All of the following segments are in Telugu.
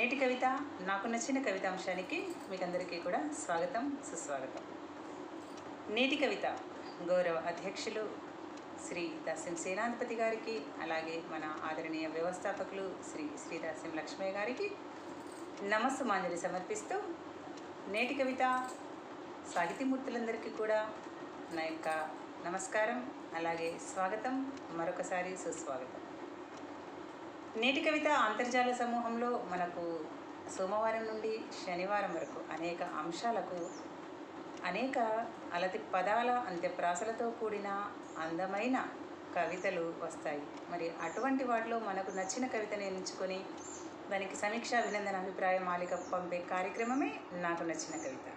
నేటి కవిత నాకు నచ్చిన కవితాంశానికి మీకందరికీ కూడా స్వాగతం సుస్వాగతం. నేటి కవిత గౌరవ అధ్యక్షులు శ్రీ దాస్యం సేనాధిపతి గారికి అలాగే మన ఆదరణీయ వ్యవస్థాపకులు శ్రీ శ్రీదాస్యం లక్ష్మయ్య గారికి నమస్సుమాంజలి సమర్పిస్తూ నేటి కవిత సాహితీమూర్తులందరికీ కూడా నా యొక్క నమస్కారం అలాగే స్వాగతం మరొకసారి సుస్వాగతం. నేటి కవిత అంతర్జాల సమూహంలో మనకు సోమవారం నుండి శనివారం వరకు అనేక అంశాలకు అనేక అలతి పదాల అంత్యప్రాసలతో కూడిన అందమైన కవితలు వస్తాయి. మరి అటువంటి వాటిలో మనకు నచ్చిన కవితను ఎంచుకొని దానికి సమీక్ష అభినందన అభిప్రాయ మాలిక పంపే కార్యక్రమమే నాకు నచ్చిన కవిత.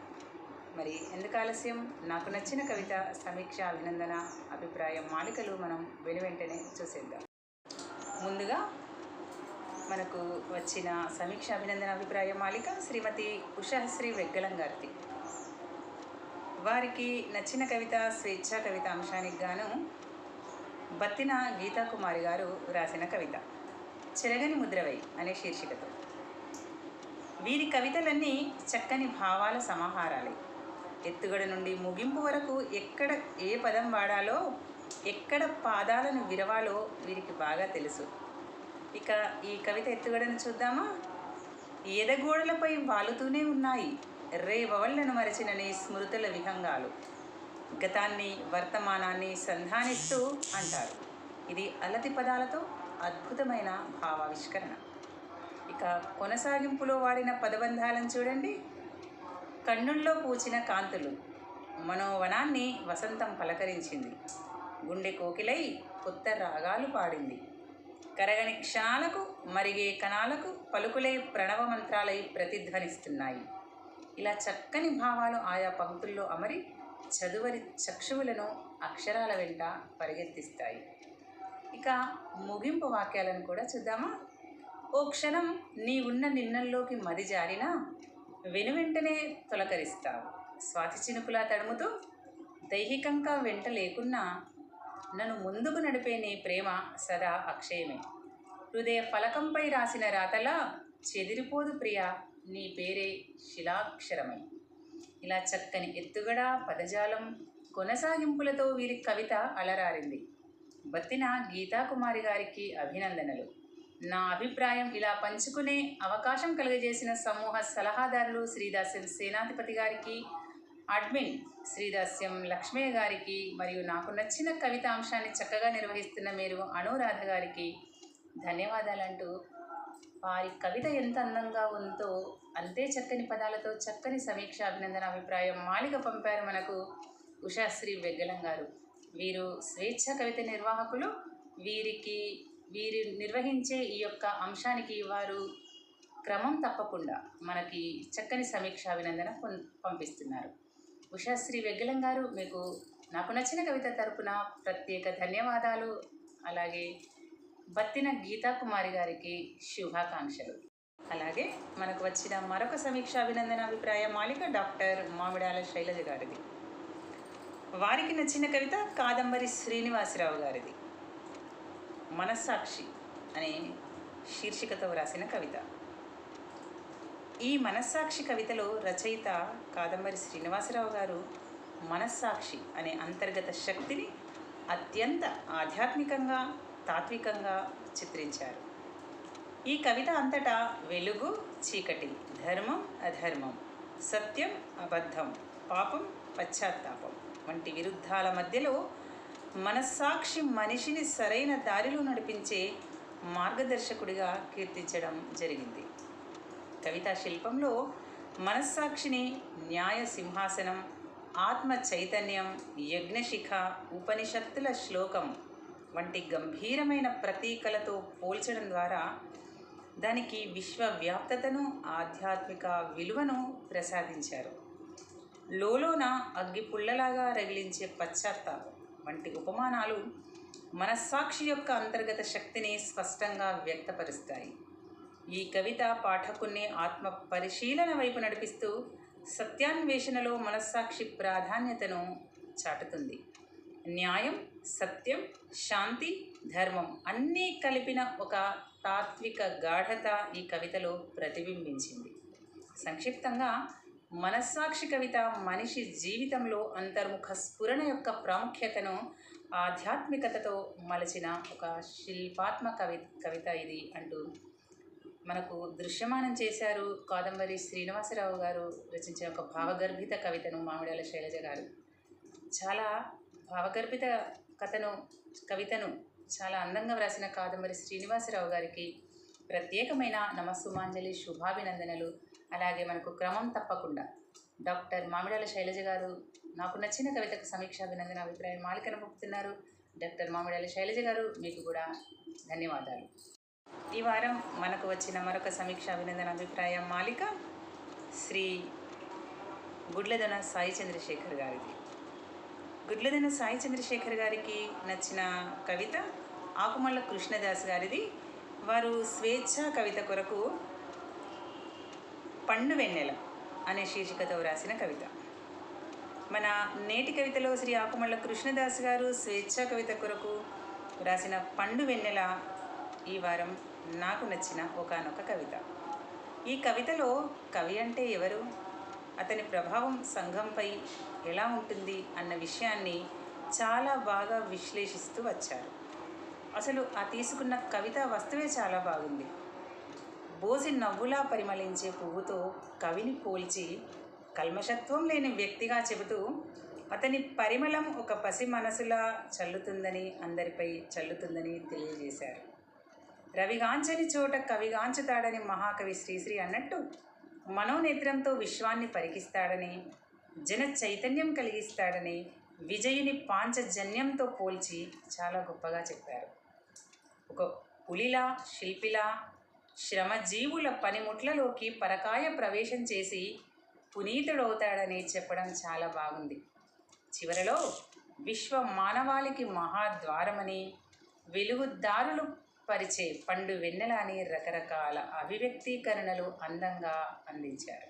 మరి ఎందుకు ఆలస్యం? నాకు నచ్చిన కవిత సమీక్ష అభినందన అభిప్రాయ మాలికలు మనం వెను వెంటనే చూసేద్దాం. ముందుగా మనకు వచ్చిన సమీక్ష అభినందన అభిప్రాయ మాలిక శ్రీమతి ఉషాశ్రీ వెగ్గలం గారిది. వారికి నచ్చిన కవిత స్వేచ్ఛ కవిత అంశానికి గాను బత్తిన గీతాకుమారి గారు రాసిన కవిత. చెరగని ముద్రవై అనే శీర్షికతో. వీరి కవితలన్నీ చక్కని భావాల సమాహారాలే. ఎత్తుగడ నుండి ముగింపు వరకు ఎక్కడ ఏ పదం వాడాలో ఎక్కడ పాదాలను విరవాలో వీరికి బాగా తెలుసు. ఇక ఈ కవిత ఎత్తుగడను చూద్దామా? ఎదగోడలపై వాలుతూనే ఉన్నాయి రేవవళ్ళను మరచినని స్మృతుల విహంగాలు. గతాన్ని వర్తమానాన్ని సంధానిస్తూ అంటారు. ఇది అలతి పదాలతో అద్భుతమైన భావావిష్కరణ. ఇక కొనసాగింపులో వాడిన పదబంధాలను చూడండి. కన్నుల్లో పూచిన కాంతులు మనోవనాన్ని వసంతం పలకరించింది. గుండె కోకిలై కొత్త రాగాలు పాడింది. కరగని క్షణాలకు మరిగే కణాలకు పలుకులే ప్రణవ మంత్రాలై ప్రతిధ్వనిస్తున్నాయి. ఇలా చక్కని భావాలు ఆయా పంక్తుల్లో అమరి చదువరి చక్షువులను అక్షరాల వెంట పరిగెత్తిస్తాయి. ఇక ముగింపు వాక్యాలను కూడా చూద్దామా? ఓ క్షణం నీ ఉన్న నిన్నల్లోకి మది జారినా వెనువెంటనే తొలకరిస్తావు. స్వాతి చినుకులా తడుముతూ దైహికంగా వెంట లేకున్నా నన్ను ముందుకు నడిపే నీ ప్రేమ సదా అక్షయమే. హృదయ ఫలకంపై రాసిన రాతలా చెదిరిపోదు ప్రియ నీ పేరే శిలాక్షరమై. ఇలా చక్కని ఎత్తుగడ పదజాలం కొనసాగింపులతో వీరి కవిత అలరారింది. బత్తిన గీతాకుమారి గారికి అభినందనలు. నా అభిప్రాయం ఇలా పంచుకునే అవకాశం కలుగజేసిన సమూహ సలహాదారులు శ్రీదాసన్ సేనాధిపతి గారికి అడ్మిన్ శ్రీదాస్యం లక్ష్మయ్య గారికి మరియు నాకు నచ్చిన కవిత అంశాన్ని చక్కగా నిర్వహిస్తున్న మీరు అనురాధ గారికి ధన్యవాదాలంటూ వారి కవిత ఎంత అందంగా ఉందో అంతే చక్కని పదాలతో చక్కని సమీక్ష అభినందన అభిప్రాయం మాలిక పంపారు మనకు ఉషాశ్రీ వెగ్గలం గారు. వీరు స్వేచ్ఛ కవిత నిర్వాహకులు. వీరికి వీరు నిర్వహించే ఈ యొక్క అంశానికి వారు క్రమం తప్పకుండా మనకి చక్కని సమీక్ష అభినందన పంపిస్తున్నారు. ఉషాశ్రీ వెగ్గలం గారు మీకు నాకు నచ్చిన కవిత తరపున ప్రత్యేక ధన్యవాదాలు. అలాగే బత్తిన గీతాకుమారి గారికి శుభాకాంక్షలు. అలాగే మనకు వచ్చిన మరొక సమీక్ష అభినందన అభిప్రాయ మాలిక డాక్టర్ మామిడాల శైలజ గారిది. వారికి నచ్చిన కవిత కాదంబరి శ్రీనివాసరావు గారిది. మనస్సాక్షి అనే శీర్షికతో వ్రాసిన కవిత. ఈ మనస్సాక్షి కవితలో రచయిత కాదంబరి శ్రీనివాసరావు గారు మనస్సాక్షి అనే అంతర్గత శక్తిని అత్యంత ఆధ్యాత్మికంగా తాత్వికంగా చిత్రించారు. ఈ కవిత అంతటా వెలుగు చీకటి ధర్మం అధర్మం సత్యం అబద్ధం పాపం పశ్చాత్తాపం వంటి విరుద్ధాల మధ్యలో మనస్సాక్షి మనిషిని సరైన దారిలో నడిపించే మార్గదర్శకుడిగా కీర్తించడం జరిగింది. కవితా శిల్పంలో మనస్సాక్షిని న్యాయ సింహాసనం ఆత్మ చైతన్యం యజ్ఞశిఖ ఉపనిషత్తుల శ్లోకం వంటి గంభీరమైన ప్రతీకలతో పోల్చడం ద్వారా దానికి విశ్వవ్యాప్తతను ఆధ్యాత్మిక విలువను ప్రసాదించారు. లోలోన అగ్గి పుల్లలాగా రగిలించే పశ్చాత్తాపం వంటి ఉపమానాలు మనస్సాక్షి యొక్క అంతర్గత శక్తిని స్పష్టంగా వ్యక్తపరుస్తాయి. ఈ కవిత పాఠకుణ్ణి ఆత్మ పరిశీలన వైపు నడిపిస్తూ సత్యాన్వేషణలో మనస్సాక్షి ప్రాధాన్యతను చాటుతుంది. న్యాయం సత్యం శాంతి ధర్మం అన్నీ కలిపిన ఒక తాత్విక గాఢత ఈ కవితలో ప్రతిబింబించింది. సంక్షిప్తంగా మనస్సాక్షి కవిత మనిషి జీవితంలో అంతర్ముఖ స్ఫురణ యొక్క ప్రాముఖ్యతను ఆధ్యాత్మికతతో మలచిన ఒక శిల్పాత్మ కవి కవిత ఇది అంటూ మనకు దృశ్యమానం చేశారు కాదంబరి శ్రీనివాసరావు గారు రచించిన ఒక భావగర్భిత కవితను మామిడాల శైలజ గారు. చాలా భావగర్భిత కథను కవితను చాలా అందంగా వ్రాసిన కాదంబరి శ్రీనివాసరావు గారికి ప్రత్యేకమైన నమస్సుమాంజలి శుభాభినందనలు. అలాగే మనకు క్రమం తప్పకుండా డాక్టర్ మామిడాల శైలజ గారు నాకు నచ్చిన కవితకు సమీక్షాభినందన అభిప్రాయం మాలికను పంపుతున్నారు. డాక్టర్ మామిడాల శైలజ గారు మీకు కూడా ధన్యవాదాలు. ఈ వారం మనకు వచ్చిన మరొక సమీక్ష అభినందన అభిప్రాయం మాలిక శ్రీ గుడ్లదన సాయి చంద్రశేఖర్ గారిది. గుడ్లదన సాయి చంద్రశేఖర్ గారికి నచ్చిన కవిత ఆకుమల్ల కృష్ణదాస్ గారిది. వారు స్వేచ్ఛ కవిత కొరకు పండు వెన్నెల అనే శీర్షికతో వ్రాసిన కవిత. మన నేటి కవితలో శ్రీ ఆకుమల్ల కృష్ణదాస్ గారు స్వేచ్ఛ కవిత కొరకు వ్రాసిన పండు వెన్నెల ఈ వారం నాకు నచ్చిన ఒకానొక కవిత. ఈ కవితలో కవి అంటే ఎవరు? అతని ప్రభావం సంఘంపై ఎలా ఉంటుంది అన్న విషయాన్ని చాలా బాగా విశ్లేషిస్తూ వచ్చారు. అసలు ఆ తీసుకున్న కవిత వస్తువే చాలా బాగుంది. బోసి నవ్వులా పరిమళించే పువ్వుతో కవిని పోల్చి కల్మషత్వం లేని వ్యక్తిగా చెబుతూ అతని పరిమళం ఒక పసి మనసులా చల్లుతుందని అందరిపై చల్లుతుందని తెలియజేశారు. రవిగాంచని చోట కవిగాంచుతాడని మహాకవి శ్రీశ్రీ అన్నట్టు మనోనేత్రంతో విశ్వాన్ని పరికిస్తాడని జన చైతన్యం కలిగిస్తాడని విజయుని పాంచజన్యంతో పోల్చి చాలా గొప్పగా చెప్పారు. ఒక పులిలా శిల్పిలా శ్రమజీవుల పనిముట్లలోకి పరకాయ ప్రవేశం చేసి పునీతుడవుతాడని చెప్పడం చాలా బాగుంది. చివరలో విశ్వ మానవాళికి మహాద్వారమని వెలుగుదారులు పరిచే పండు వెన్నెలాని రకరకాల అభివ్యక్తీకరణలు అందంగా అందించారు.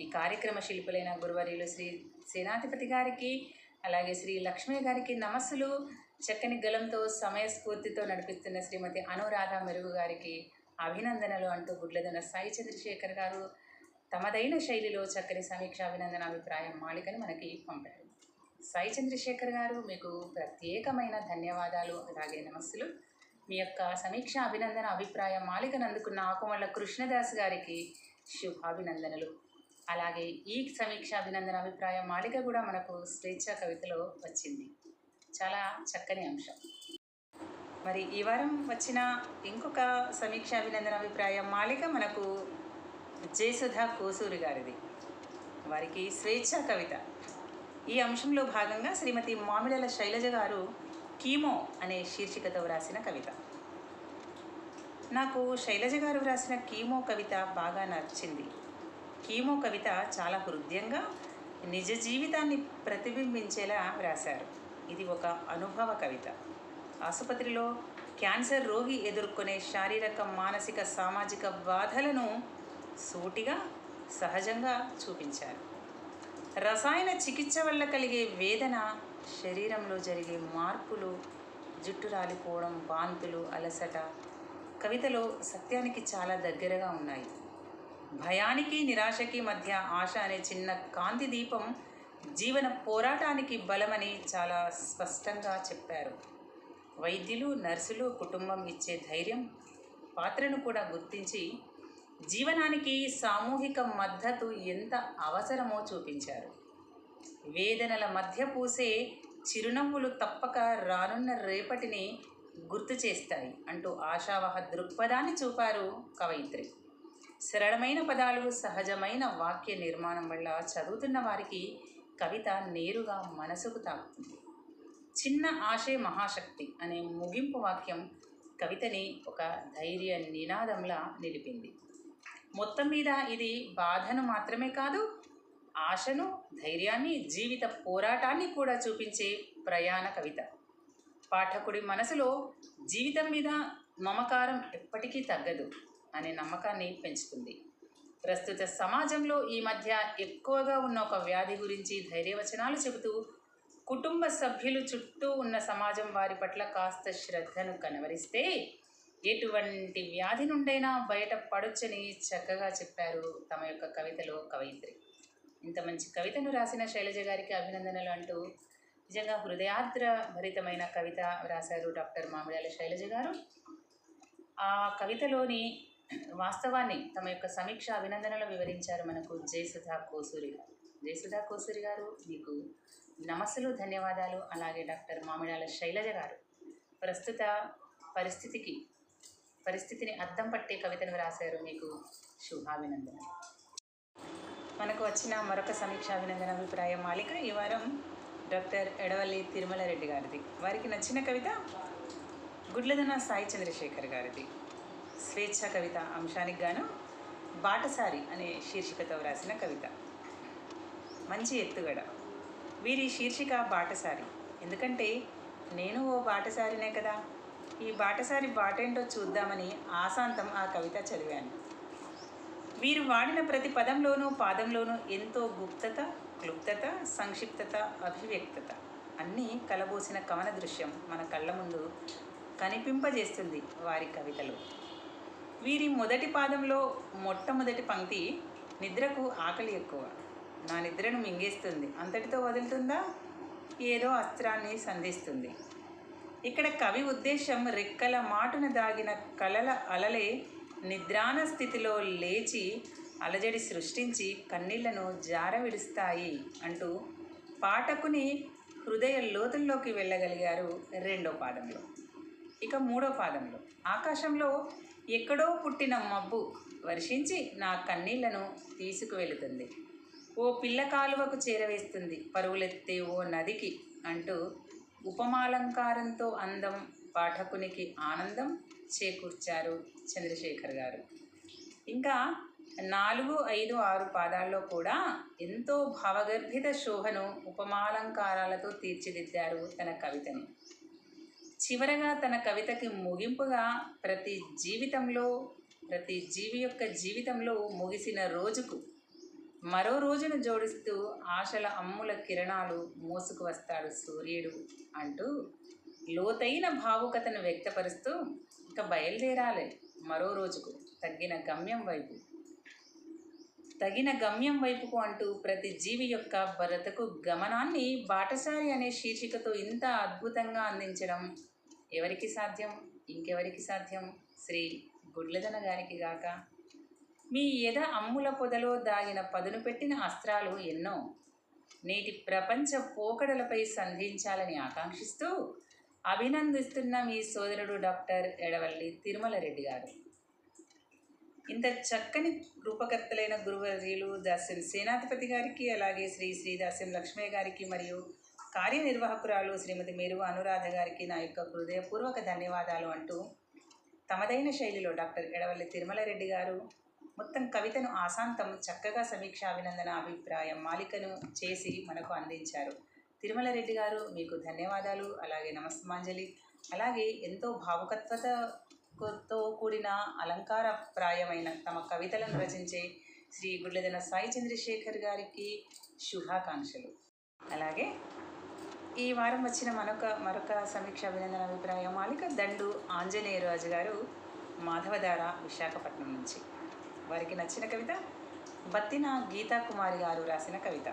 ఈ కార్యక్రమ శిల్పులైన గురువర్యులు శ్రీ సేనాధిపతి గారికి అలాగే శ్రీ లక్ష్మీ గారికి నమస్సులు. చక్కని గలంతో సమయస్ఫూర్తితో నడిపిస్తున్న శ్రీమతి అనురాధ మెరుగు గారికి అభినందనలు అంటూ గుడ్లదన సాయి చంద్రశేఖర్ గారు తమదైన శైలిలో చక్కని సమీక్ష అభినందన అభిప్రాయం మాలికని మనకి పంపారు. సాయి చంద్రశేఖర్ గారు మీకు ప్రత్యేకమైన ధన్యవాదాలు అలాగే నమస్సులు. మీ యొక్క సమీక్ష అభినందన అభిప్రాయం మాలికను అందుకున్న ఆకుమల్ల కృష్ణదాస్ గారికి శుభాభినందనలు. అలాగే ఈ సమీక్ష అభినందన అభిప్రాయం మాలిక కూడా మనకు స్వేచ్ఛ కవితలో వచ్చింది. చాలా చక్కని అంశం. మరి ఈ వారం వచ్చిన ఇంకొక సమీక్ష అభినందన అభిప్రాయం మాలిక మనకు జయసుధ కోసూరి గారిది. వారికి స్వేచ్ఛ కవిత. ఈ అంశంలో భాగంగా శ్రీమతి మామిడల శైలజ గారు కీమో అనే శీర్షికతో వ్రాసిన కవిత. నాకు శైలజ గారు వ్రాసిన కీమో కవిత బాగా నచ్చింది. కీమో కవిత చాలా హృదయంగా నిజ జీవితాన్ని ప్రతిబింబించేలా వ్రాశారు. ఇది ఒక అనుభవ కవిత. ఆసుపత్రిలో క్యాన్సర్ రోగి ఎదుర్కొనే శారీరక మానసిక సామాజిక బాధలను సూటిగా సహజంగా చూపించారు. రసాయన చికిత్స వల్ల కలిగే వేదన శరీరంలో జరిగే మార్పులు జుట్టు రాలిపోవడం వాంతులు అలసట కవితలో సత్యానికి చాలా దగ్గరగా ఉన్నాయి. భయానికి నిరాశకి మధ్య ఆశ అనే చిన్న కాంతి దీపం జీవన పోరాటానికి బలమని చాలా స్పష్టంగా చెప్పారు. వైద్యులు నర్సులు కుటుంబం ఇచ్చే ధైర్యం పాత్రను కూడా గుర్తించి జీవనానికి సామూహిక మద్దతు ఎంత అవసరమో చూపించారు. వేదనల మధ్య పూసే చిరునవ్వులు తప్పక రానున్న రేపటిని గుర్తు చేస్తాయి అంటూ ఆశావహ దృక్పథాన్ని చూపారు కవయిత్రి. సరళమైన పదాలు సహజమైన వాక్య నిర్మాణం వల్ల చదువుతున్న వారికి కవిత నేరుగా మనసుకు తాకుతుంది. చిన్న ఆశే మహాశక్తి అనే ముగింపు వాక్యం కవితని ఒక ధైర్య నినాదంలా నిలిపింది. మొత్తం మీద ఇది బాధను మాత్రమే కాదు ఆశను ధైర్యాన్ని జీవిత పోరాటాన్ని కూడా చూపించే ప్రయాణ కవిత. పాఠకుడి మనసులో జీవితం మీద మమకారం ఎప్పటికీ తగ్గదు అనే నమ్మకాన్ని పెంచుతుంది. ప్రస్తుత సమాజంలో ఈ మధ్య ఎక్కువగా ఉన్న ఒక వ్యాధి గురించి ధైర్యవచనాలు చెబుతూ కుటుంబ సభ్యులు చుట్టూ ఉన్న సమాజం వారి పట్ల కాస్త శ్రద్ధను కనవరిస్తే ఎటువంటి వ్యాధి నుండైనా బయట పడొచ్చని చక్కగా చెప్పారు తమ యొక్క కవితలో కవయిత్రి. ఇంత మంచి కవితను రాసిన శైలజ గారికి అభినందనలు అంటూ నిజంగా హృదయాద్ర భరితమైన కవిత రాశారు డాక్టర్ మామిడాల శైలజ గారు. ఆ కవితలోని వాస్తవాన్ని తమ యొక్క సమీక్ష అభినందనలు వివరించారు మనకు జయసుధా కోసూరి గారు. జయసుధా కోసూరి గారు మీకు నమస్సులు ధన్యవాదాలు. అలాగే డాక్టర్ మామిడాల శైలజ గారు. ప్రస్తుత పరిస్థితికి పరిస్థితిని అద్దం పట్టే కవితను రాశారు మీకు శుభాభినందనలు. మనకు వచ్చిన మరొక సమీక్ష అభినందన అభిప్రాయ మాలిక ఈ వారం డాక్టర్ ఎడవల్లి తిరుమల రెడ్డి గారిది. వారికి నచ్చిన కవిత గుడ్లదన సాయి చంద్రశేఖర్ గారిది. స్వేచ్ఛ కవిత అంశానికి గాను బాటసారి అనే శీర్షికతో వ్రాసిన కవిత. మంచి ఎత్తుగడ. వీరి శీర్షిక బాటసారి. ఎందుకంటే నేను ఓ బాటసారినే కదా. ఈ బాటసారి బాటేంటో చూద్దామని ఆశాంతం ఆ కవిత చదివాను. వీరు వాడిన ప్రతి పదంలోనూ పాదంలోనూ ఎంతో గుప్తత క్లుప్తత సంక్షిప్తత అభివ్యక్తత. అన్నీ కలబోసిన కవన దృశ్యం మన కళ్ళ ముందు కనిపింపజేస్తుంది వారి కవితలో. వీరి మొదటి పాదంలో మొట్టమొదటి పంక్తి నిద్రకు ఆకలి ఎక్కువ. నా నిద్రను మింగేస్తుంది. అంతటితో వదులుతుందా? ఏదో అస్త్రాన్ని సంధిస్తుంది. ఇక్కడ కవి ఉద్దేశం రెక్కల మాటున దాగిన కలల అలలే నిద్రాన స్థితిలో లేచి అలజడి సృష్టించి కన్నీళ్ళను జార విడుస్తాయి అంటూ పాఠకుని హృదయ లోతుల్లోకి వెళ్ళగలిగారు రెండో పాదంలో. ఇక మూడో పాదంలో. ఆకాశంలో ఎక్కడో పుట్టిన మబ్బు వర్షించి నా కన్నీళ్ళను తీసుకువెళుతుంది. ఓ పిల్ల కాలువకు చేరవేస్తుంది. పరువులెత్తే ఓ నదికి అంటూ ఉపమాలంకారంతో అందం పాఠకునికి ఆనందం చేకూర్చారు చంద్రశేఖర్ గారు. ఇంకా నాలుగు ఐదు ఆరు పాదాల్లో కూడా ఎంతో భావగర్భిత శోభను ఉపమాలంకారాలతో తీర్చిదిద్దారు తన కవితని. చివరగా తన కవితకి ముగింపుగా ప్రతి జీవితంలో ప్రతి జీవి యొక్క జీవితంలో ముగిసిన రోజుకు మరో రోజును జోడిస్తూ ఆశల అమ్ముల కిరణాలు మోసుకు వస్తాడు సూర్యుడు అంటూ లోతైన భావుకతను వ్యక్తపరుస్తూ ఇక బయలుదేరాలి మరో రోజుకు తగ్గిన గమ్యం వైపు. తగిన గమ్యం వైపుకు అంటూ ప్రతి జీవి యొక్క భరతకు గమనాన్ని బాటసారి అనే శీర్షికతో ఇంత అద్భుతంగా అందించడం ఎవరికి సాధ్యం? ఇంకెవరికి సాధ్యం? శ్రీ గుడ్లదన గారికి గాక. మీ ఎద అమ్ముల పొదలో దాగిన పదును పెట్టిన అస్త్రాలు ఎన్నో. నేటి ప్రపంచ పోకడలపై సంధించాలని ఆకాంక్షిస్తూ అభినందిస్తున్న మీ సోదరుడు డాక్టర్ ఎడవల్లి తిరుమల రెడ్డి గారు. ఇంత చక్కని రూపకర్తలైన గురువర్యులు దాస్యం సేనాధిపతి గారికి అలాగే శ్రీ శ్రీ దాస్యం లక్ష్మయ్య గారికి మరియు కార్యనిర్వాహకురాలు శ్రీమతి మేరు అనురాధ గారికి నా యొక్క హృదయపూర్వక ధన్యవాదాలు అంటూ తమదైన శైలిలో డాక్టర్ ఎడవల్లి తిరుమల రెడ్డి గారు మొత్తం కవితను ఆశాంతం చక్కగా సమీక్ష అభినందన అభిప్రాయం మాలికను చేసి మనకు అందించారు. తిరుమల రెడ్డి గారు మీకు ధన్యవాదాలు అలాగే నమస్మాంజలి అలాగే ఎంతో భావుకత్వత తో కూడిన అలంకారప్రాయమైన తమ కవితలను రచించే శ్రీ గుడ్లదన సాయి చంద్రశేఖర్ గారికి శుభాకాంక్షలు. అలాగే ఈ వారం వచ్చిన మరొక మరొక సమీక్ష అభినందన అభిప్రాయం మాలిక దండు ఆంజనేయరాజు గారు మాధవధార విశాఖపట్నం నుంచి. వారికి నచ్చిన కవిత బత్తిన గీతా కుమారి గారు రాసిన కవిత.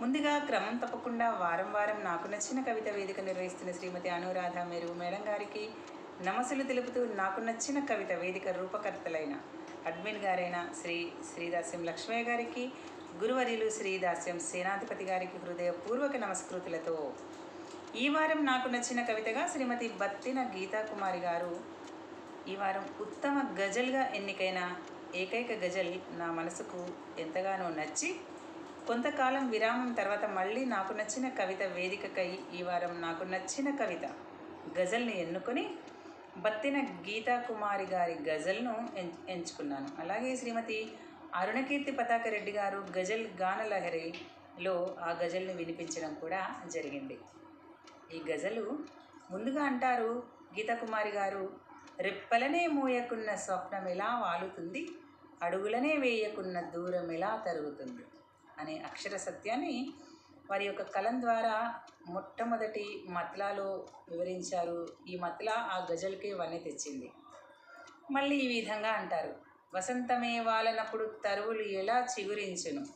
ముందుగా క్రమం తప్పకుండా వారం వారం నాకు నచ్చిన కవిత వేదిక నిర్వహిస్తున్న శ్రీమతి అనురాధ మెరుగు మేడం గారికి నమస్సులు తెలుపుతూ నాకు నచ్చిన కవిత వేదిక రూపకర్తలైన అడ్మిన్ గారైన శ్రీ శ్రీదాస్యం లక్ష్మయ్య గారికి గురువర్యులు శ్రీదాస్యం సేనాధిపతి గారికి హృదయపూర్వక నమస్కృతులతో. ఈ వారం నాకు నచ్చిన కవితగా శ్రీమతి బత్తిన గీతాకుమారి గారు ఈ వారం ఉత్తమ గజల్గా ఎన్నికైన ఏకైక గజల్ నా మనసుకు ఎంతగానో నచ్చి కొంతకాలం విరామం తర్వాత మళ్ళీ నాకు నచ్చిన కవిత వేదికకై ఈ వారం నాకు నచ్చిన కవిత గజల్ని ఎన్నుకొని బత్తిన గీతా కుమారి గారి గజల్ను ఎం ఎంచుకున్నాను. అలాగే శ్రీమతి అరుణకీర్తి పతాక రెడ్డి గారు గజల్ గానలహరిలో ఆ గజల్ని వినిపించడం కూడా జరిగింది. ఈ గజలు ముందుగా అంటారు గీతకుమారి గారు రెప్పలనే మోయకున్న స్వప్నం ఎలా వాలుతుంది అడుగులనే వేయకున్న దూరం ఎలా తరుగుతుంది అనే అక్షర సత్యాన్ని వారి యొక్క కలం ద్వారా మొట్టమొదటి మత్లాలో వివరించారు. ఈ మత్లా ఆ గజల్కే వన్నె తెచ్చింది. మళ్ళీ ఈ విధంగా అంటారు. వసంతమే వాలనప్పుడు తరువులు ఎలా చిగురించును?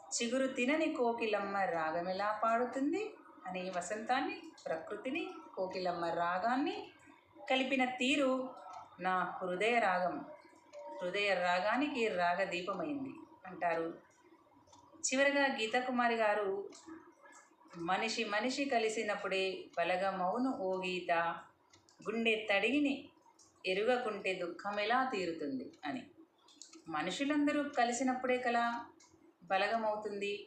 చిగురు తినని కోకిలమ్మ రాగమెలా పాడుతుంది? అని వసంతాన్ని ప్రకృతిని కోకిలమ్మ రాగాన్ని కలిపిన తీరు నా హృదయ రాగం. హృదయ రాగానికి రాగ దీపమైంది అంటారు. చివరగా గీతాకుమారి గారు మనిషి మనిషి కలిసినప్పుడే బలగమౌను ఓ గీత. గుండె తడిగిని ఎరుగకుంటే దుఃఖం ఎలా తీరుతుంది అని. మనుషులందరూ కలిసినప్పుడే కలా బలగమవుతుంది.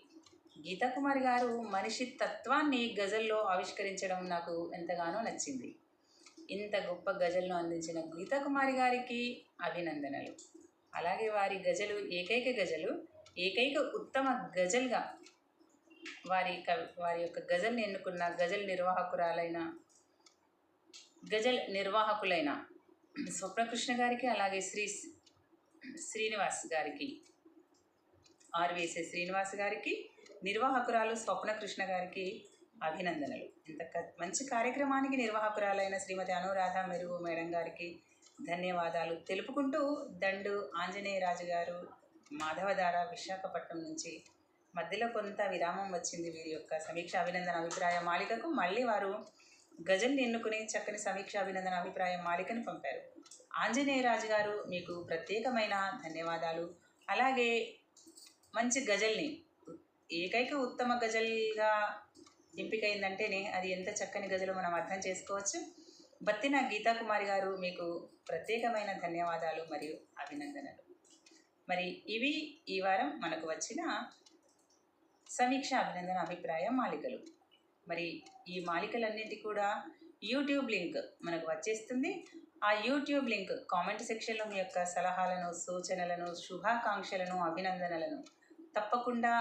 గీతాకుమారి గారు మనిషి తత్వాన్ని గజల్లో ఆవిష్కరించడం నాకు ఎంతగానో నచ్చింది. ఇంత గొప్ప గజల్ను అందించిన గీతాకుమారి గారికి అభినందనలు. అలాగే వారి గజలు ఏకైక గజలు ఏకైక ఉత్తమ గజల్గా వారి కవి వారి యొక్క గజల్ని ఎన్నుకున్న గజల్ నిర్వాహకురాలైన గజల్ నిర్వాహకులైన స్వప్నకృష్ణ గారికి అలాగే శ్రీ శ్రీనివాస్ గారికి ఆర్వేసే శ్రీనివాస్ గారికి నిర్వాహకురాలు స్వప్నకృష్ణ గారికి అభినందనలు. ఇంత మంచి కార్యక్రమానికి నిర్వాహకురాలైన శ్రీమతి అనురాధ మెరుగు మేడం గారికి ధన్యవాదాలు. తెలుపుకుంటూ దండు ఆంజనేయరాజు గారు మాధవధార విశాఖపట్నం నుంచి మధ్యలో కొంత విరామం వచ్చింది వీరి యొక్క సమీక్ష అభినందన అభిప్రాయ మాలికకు. మళ్ళీ వారు గజల్ని ఎన్నుకుని చక్కని సమీక్ష అభినందన అభిప్రాయ మాలికను పంపారు. ఆంజనేయరాజు గారు మీకు ప్రత్యేకమైన ధన్యవాదాలు. అలాగే మంచి గజల్ని ఏకైక ఉత్తమ గజల్గా ఎంపికైందంటేనే అది ఎంత చక్కని గజలు మనం అర్థం చేసుకోవచ్చు. బత్తిన గీతాకుమారి గారు మీకు ప్రత్యేకమైన ధన్యవాదాలు మరియు అభినందనలు. మరి ఇవి ఈ వారం మనకు వచ్చిన సమీక్ష అభినందన అభిప్రాయ మాలికలు. మరి ఈ మాలికలన్నిటి కూడా యూట్యూబ్ లింక్ మనకు వచ్చేస్తుంది. ఆ యూట్యూబ్ లింక్ కామెంట్ సెక్షన్లో మీ యొక్క సలహాలను సూచనలను శుభాకాంక్షలను అభినందనలను తప్పకుండా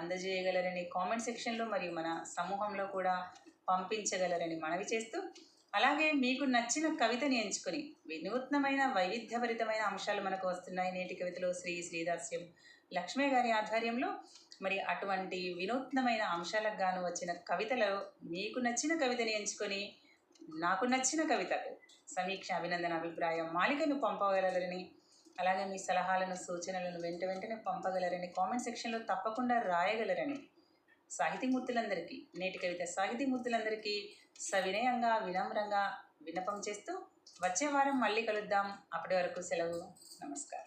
అందజేయగలరని కామెంట్ సెక్షన్లో మరియు మన సమూహంలో కూడా పంపించగలరని మనవి చేస్తూ అలాగే మీకు నచ్చిన కవితని ఎంచుకొని వినూత్నమైన వైవిధ్యభరితమైన అంశాలు మనకు వస్తున్నాయి. నేటి కవితలో శ్రీ శ్రీదాస్యం లక్ష్మీ గారి ఆధ్వర్యంలో మరి అటువంటి వినూత్నమైన అంశాలకు గాను వచ్చిన కవితలో మీకు నచ్చిన కవితని ఎంచుకొని నాకు నచ్చిన కవితకు సమీక్ష అభినందన అభిప్రాయం మాలికను పంపగలరని అలాగే మీ సలహాలను సూచనలను వెంట వెంటనే పంపగలరని కామెంట్ సెక్షన్లో తప్పకుండా రాయగలరని సాహితీమూర్తులందరికీ నేటి కవిత సాహితీమూర్తులందరికీ సవినయంగా వినమ్రంగా విన్నపం చేస్తూ వచ్చే వారం మళ్ళీ కలుద్దాం. అప్పటి వరకు సెలవు. నమస్కారం.